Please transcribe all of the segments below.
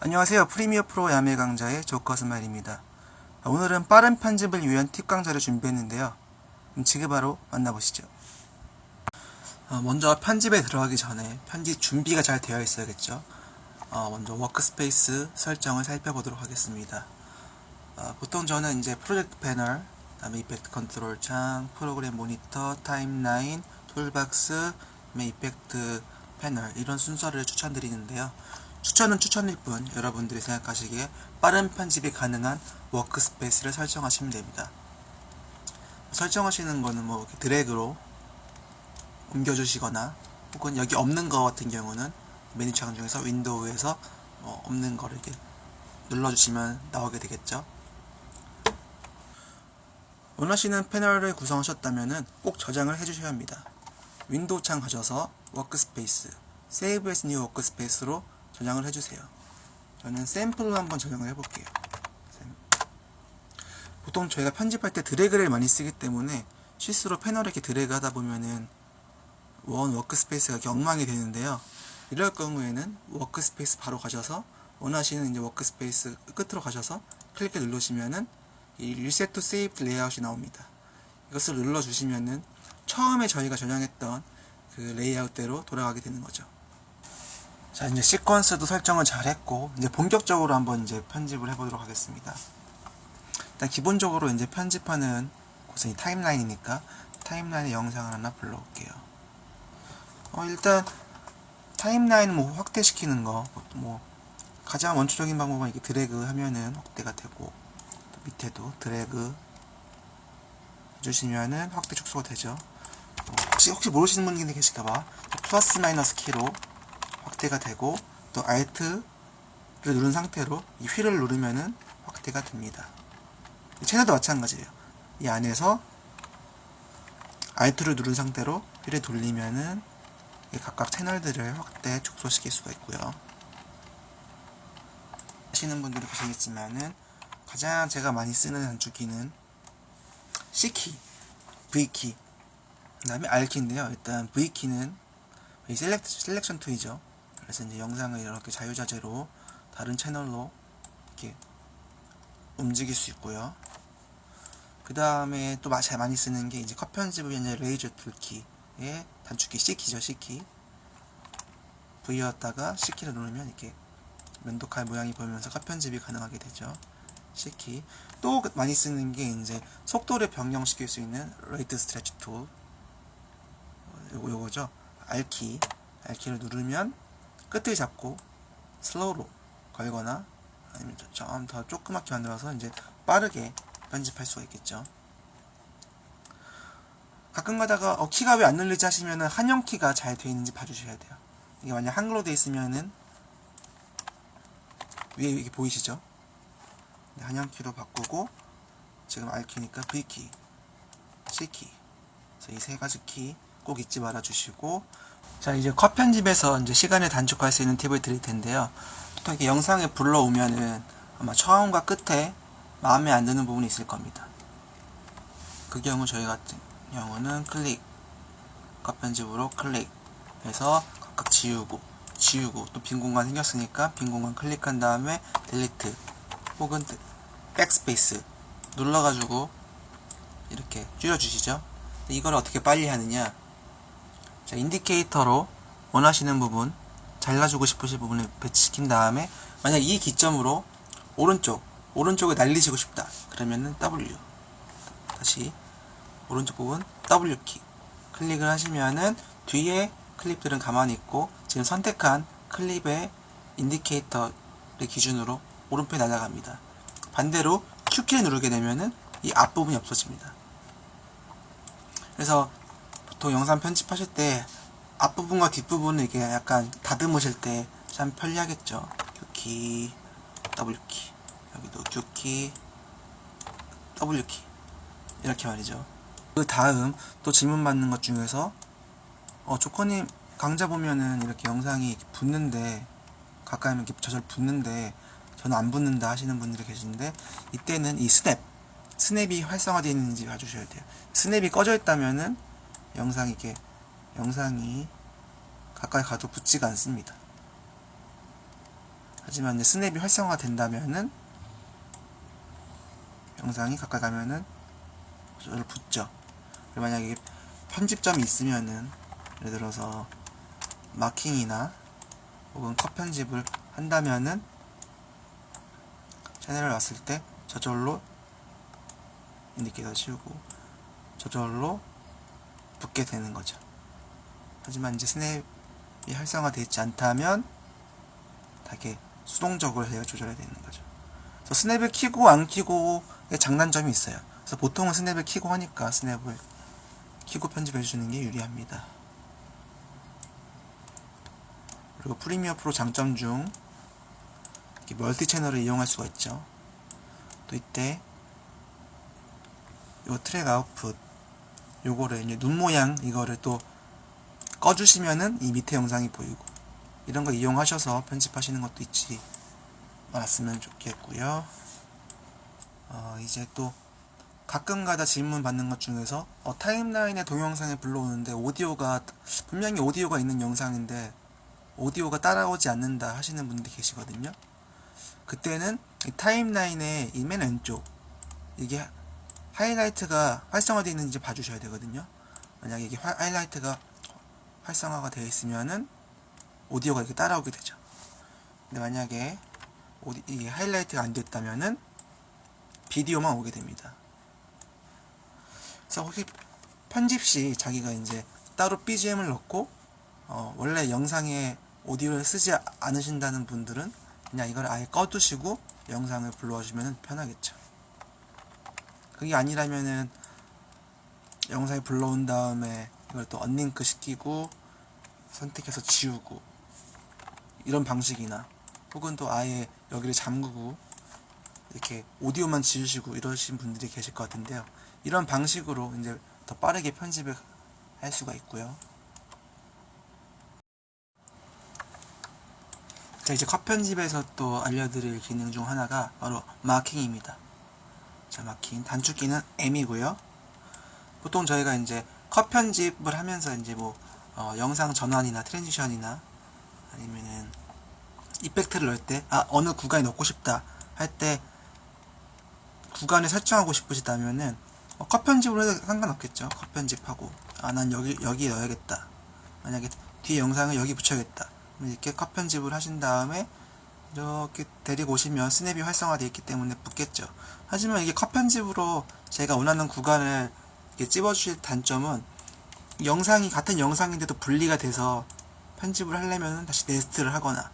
안녕하세요. 프리미어 프로 야매 강좌의 조커스마일입니다. 오늘은 빠른 편집을 위한 팁 강좌를 준비했는데요. 지금 바로 만나보시죠. 어, 먼저 편집에 들어가기 전에 편집 준비가 잘 되어 있어야겠죠. 어, 먼저 워크스페이스 설정을 살펴보도록 하겠습니다. 어, 보통 저는 이제 프로젝트 패널, 다음에 이펙트 컨트롤 창, 프로그램 모니터, 타임라인, 툴박스, 이펙트 패널 이런 순서를 추천드리는데요. 추천은 추천일 뿐 여러분들이 생각하시기에 빠른 편집이 가능한 워크스페이스를 설정하시면 됩니다. 설정하시는 거는 뭐 드래그로 옮겨주시거나 혹은 여기 없는 거 같은 경우는 메뉴 창 중에서 윈도우에서 뭐 없는 거를 이렇게 눌러주시면 나오게 되겠죠. 원하시는 패널을 구성하셨다면 꼭 저장을 해주셔야 합니다. 윈도우 창 가셔서 워크스페이스, Save as New 워크스페이스로 저장을 해주세요. 저는 샘플로 한번 저장을 해볼게요. 샘. 보통 저희가 편집할 때 드래그를 많이 쓰기 때문에 실수로 패널에 이렇게 드래그 하다 보면은 원 워크스페이스가 이렇게 엉망이 되는데요. 이럴 경우에는 워크스페이스 바로 가셔서 원하시는 이제 워크스페이스 끝으로 가셔서 클릭 누르시면은 이 리셋 투 세이브 레이아웃이 나옵니다. 이것을 눌러 주시면은 처음에 저희가 저장했던 그 레이아웃대로 돌아가게 되는 거죠. 자, 이제 시퀀스도 설정을 잘 했고, 이제 본격적으로 한번 이제 편집을 해보도록 하겠습니다. 일단 기본적으로 이제 편집하는 곳은 이 타임라인이니까 타임라인의 영상을 하나 불러올게요. 어, 일단 타임라인 뭐 확대시키는 거, 뭐 가장 원초적인 방법은 이렇게 드래그 하면은 확대가 되고, 또 밑에도 드래그 해주시면은 확대 축소가 되죠. 어, 혹시 혹시 모르시는 분이 계실까봐 플러스 마이너스 키로 확대가 되고 또 Alt를 누른 상태로 이 휠을 누르면은 확대가 됩니다. 채널도 마찬가지예요. 이 안에서 Alt를 누른 상태로 휠을 돌리면은 이 각각 채널들을 확대, 축소시킬 수가 있고요. 하시는 분들이 보시겠지만은 가장 제가 많이 쓰는 단축키는 C키, V키, 그 다음에 R키인데요. 일단 V키는 이 셀렉, 셀렉션 툴이죠. 그래서 이제 영상을 이렇게 자유자재로 다른 채널로 이렇게 움직일 수 있고요. 그 다음에 또 잘 많이 쓰는 게 이제 컷 편집을 위한 레이저 툴키의 단축키 C키죠, C키. V였다가 C키를 누르면 이렇게 면도칼 모양이 보이면서 컷 편집이 가능하게 되죠. C키. 또 많이 쓰는 게 이제 속도를 변경시킬 수 있는 레이트 스트레치 툴. 요거, 요거죠. R키. R키를 누르면 끝을 잡고 슬로우로 걸거나 아니면 좀 더 조그맣게 만들어서 이제 빠르게 편집할 수가 있겠죠. 가끔 가다가 어, 키가 왜 안 눌리지 하시면은 한영 키가 잘 되어 있는지 봐주셔야 돼요. 이게 만약 한글로 되어 있으면은 위에 이게 보이시죠? 네, 한영 키로 바꾸고 지금 R 키니까 V 키, C 키, 이세 가지 키 꼭 잊지 말아 주시고 자 이제 컷 편집에서 이제 시간을 단축할 수 있는 팁을 드릴 텐데요. 보통 이렇게 영상에 불러오면은 아마 처음과 끝에 마음에 안 드는 부분이 있을 겁니다. 그 경우 저희 같은 경우는 클릭, 컷 편집으로 클릭해서 각각 지우고, 지우고 또 빈 공간 생겼으니까 빈 공간 클릭한 다음에 딜리트 혹은 백스페이스 눌러가지고 이렇게 줄여주시죠. 이걸 어떻게 빨리 하느냐? 자, 인디케이터로 원하시는 부분, 잘라주고 싶으신 부분을 배치시킨 다음에 만약 이 기점으로 오른쪽, 오른쪽에 날리시고 싶다. 그러면은 W. 다시 오른쪽 부분 W키 클릭을 하시면은 뒤에 클립들은 가만히 있고 지금 선택한 클립의 인디케이터를 기준으로 오른편에 날아갑니다. 반대로 Q키를 누르게 되면은 이 앞부분이 없어집니다. 그래서 보통 영상 편집하실 때 앞부분과 뒷부분을 이렇게 약간 다듬으실 때 참 편리하겠죠. Q키, W키, 여기도 Q키, W키 이렇게 말이죠. 그 다음 또 질문 받는 것 중에서 어 조커님 강좌 보면은 이렇게 영상이 붙는데 가까이 하면 이렇게 저절 붙는데 저는 안 붙는다 하시는 분들이 계신데 이때는 이 스냅 스냅이 활성화되어 있는지 봐주셔야 돼요. 스냅이 꺼져 있다면은 영상이 이렇게 영상이 가까이 가도 붙지가 않습니다. 하지만 이제 스냅이 활성화 된다면은 영상이 가까이 가면은 저를 붙죠. 만약에 편집점이 있으면은 예를 들어서 마킹이나 혹은 컷 편집을 한다면은 채널을 왔을 때 저절로 인디케이터 치우고 저절로 붙게 되는 거죠. 하지만 이제 스냅이 활성화되어 있지 않다면 되게 수동적으로 해야 조절해야 되는 거죠. 그래서 스냅을 키고 안 키고의 장단점이 있어요. 그래서 보통은 스냅을 키고 하니까 스냅을 키고 편집해 주는 게 유리합니다. 그리고 프리미어 프로 장점 중 멀티 채널을 이용할 수가 있죠. 또 이때 요 트랙 아웃풋 요거를 이제 눈 모양 이거를 또 꺼주시면은 이 밑에 영상이 보이고 이런 거 이용하셔서 편집하시는 것도 있지 않았으면 좋겠고요. 어, 이제 또 가끔가다 질문 받는 것 중에서 어, 타임라인에 동영상이 불러오는데 오디오가 분명히 오디오가 있는 영상인데 오디오가 따라오지 않는다 하시는 분들이 계시거든요. 그때는 이 타임라인의 이 맨 왼쪽 이게 하이라이트가 활성화되어 있는지 봐주셔야 되거든요. 만약에 이게 화- 하이라이트가 활성화가 되어 있으면은 오디오가 이렇게 따라오게 되죠. 근데 만약에 오디, 이게 하이라이트가 안 됐다면은 비디오만 오게 됩니다. 그래서 혹시 편집 시 자기가 이제 따로 BGM을 넣고 어, 원래 영상에 오디오를 쓰지 않으신다는 분들은 그냥 이걸 아예 꺼두시고 영상을 불러주면 편하겠죠. 그게 아니라면은 영상이 불러온 다음에 이걸 또 언링크 시키고 선택해서 지우고 이런 방식이나 혹은 또 아예 여기를 잠그고 이렇게 오디오만 지우시고 이러신 분들이 계실 것 같은데요. 이런 방식으로 이제 더 빠르게 편집을 할 수가 있고요. 자, 이제 컷 편집에서 또 알려드릴 기능 중 하나가 바로 마킹입니다. 자, 마킹. 단축키는 M이고요. 보통 저희가 이제 컷 편집을 하면서 이제 뭐 어, 영상 전환이나 트랜지션이나 아니면은 이펙트를 넣을 때 아 어느 구간에 넣고 싶다 할 때 구간을 설정하고 싶으시다면은 어, 컷 편집으로 해도 상관없겠죠. 컷 편집하고 아 난 여기 여기 넣어야겠다. 만약에 뒤에 영상을 여기 붙여야겠다. 이렇게 컷 편집을 하신 다음에 이렇게 데리고 오시면 스냅이 활성화되어 있기 때문에 붙겠죠. 하지만 이게 컷 편집으로 제가 원하는 구간을 찝어주실 단점은 영상이 같은 영상인데도 분리가 돼서 편집을 하려면 다시 네스트를 하거나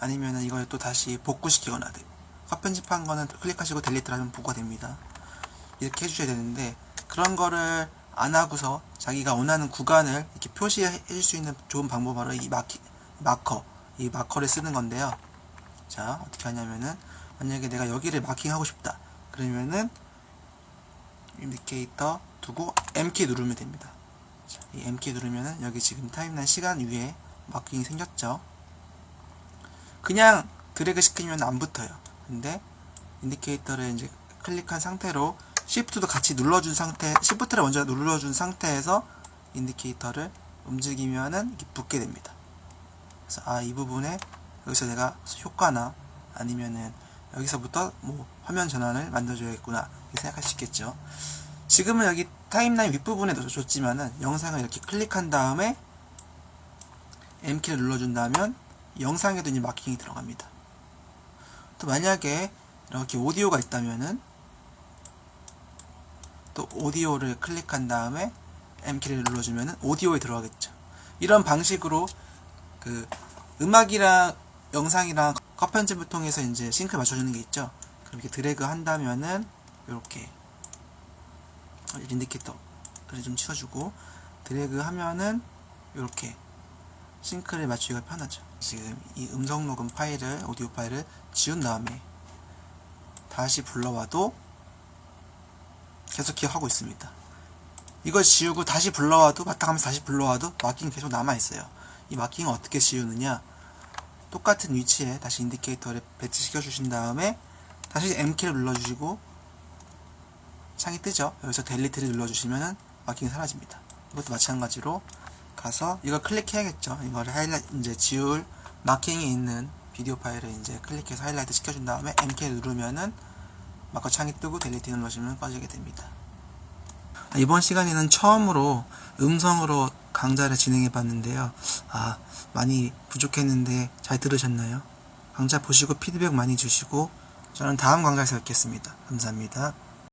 아니면은 이걸 또 다시 복구시키거나 돼. 컷 편집한 거는 클릭하시고 델리트를 하면 보고가 됩니다. 이렇게 해주셔야 되는데 그런 거를 안 하고서 자기가 원하는 구간을 이렇게 표시해 줄 수 있는 좋은 방법 바로 이 마키, 마커 이 마커를 쓰는 건데요. 자 어떻게 하냐면은 만약에 내가 여기를 마킹하고 싶다 그러면은 인디케이터 두고 M키 누르면 됩니다. 자, 이 M키 누르면은 여기 지금 타임라인 시간 위에 마킹이 생겼죠. 그냥 드래그 시키면 안 붙어요. 근데 인디케이터를 이제 클릭한 상태로 Shift도 같이 눌러준 상태, Shift를 먼저 눌러준 상태에서 인디케이터를 움직이면은 붙게 됩니다. 그래서 아 이 부분에 여기서 내가 효과나 아니면은 여기서부터 뭐 화면 전환을 만들어줘야겠구나 이렇게 생각할 수 있겠죠. 지금은 여기 타임라인 윗부분에 줬지만은 영상을 이렇게 클릭한 다음에 M키를 눌러준다면 영상에도 이제 마킹이 들어갑니다. 또 만약에 이렇게 오디오가 있다면은 또 오디오를 클릭한 다음에 M키를 눌러주면은 오디오에 들어가겠죠. 이런 방식으로 그 음악이랑 영상이랑 컷 편집을 통해서 이제 싱크 맞춰주는 게 있죠. 그럼 이렇게 드래그 한다면은 이렇게 인디케이터를 좀 치워주고 드래그 하면은 이렇게 싱크를 맞추기가 편하죠. 지금 이 음성 녹음 파일을 오디오 파일을 지운 다음에 다시 불러와도 계속 기억하고 있습니다. 이걸 지우고 다시 불러와도 바탕하면서 다시 불러와도 마킹 계속 남아 있어요. 이 마킹을 어떻게 지우느냐? 똑같은 위치에 다시 인디케이터를 배치시켜 주신 다음에 다시 M키를 눌러주시고 창이 뜨죠. 여기서 델리트를 눌러주시면은 마킹이 사라집니다. 이것도 마찬가지로 가서 이거 클릭해야겠죠. 이거를 하이라이트 이제 지울 마킹이 있는 비디오 파일을 이제 클릭해서 하이라이트 시켜준 다음에 MK 누르면은 마커 창이 뜨고 델리트 눌러주면 꺼지게 됩니다. 이번 시간에는 처음으로 음성으로 강좌를 진행해 봤는데요. 아, 많이 부족했는데 잘 들으셨나요? 강좌 보시고 피드백 많이 주시고 저는 다음 강좌에서 뵙겠습니다. 감사합니다.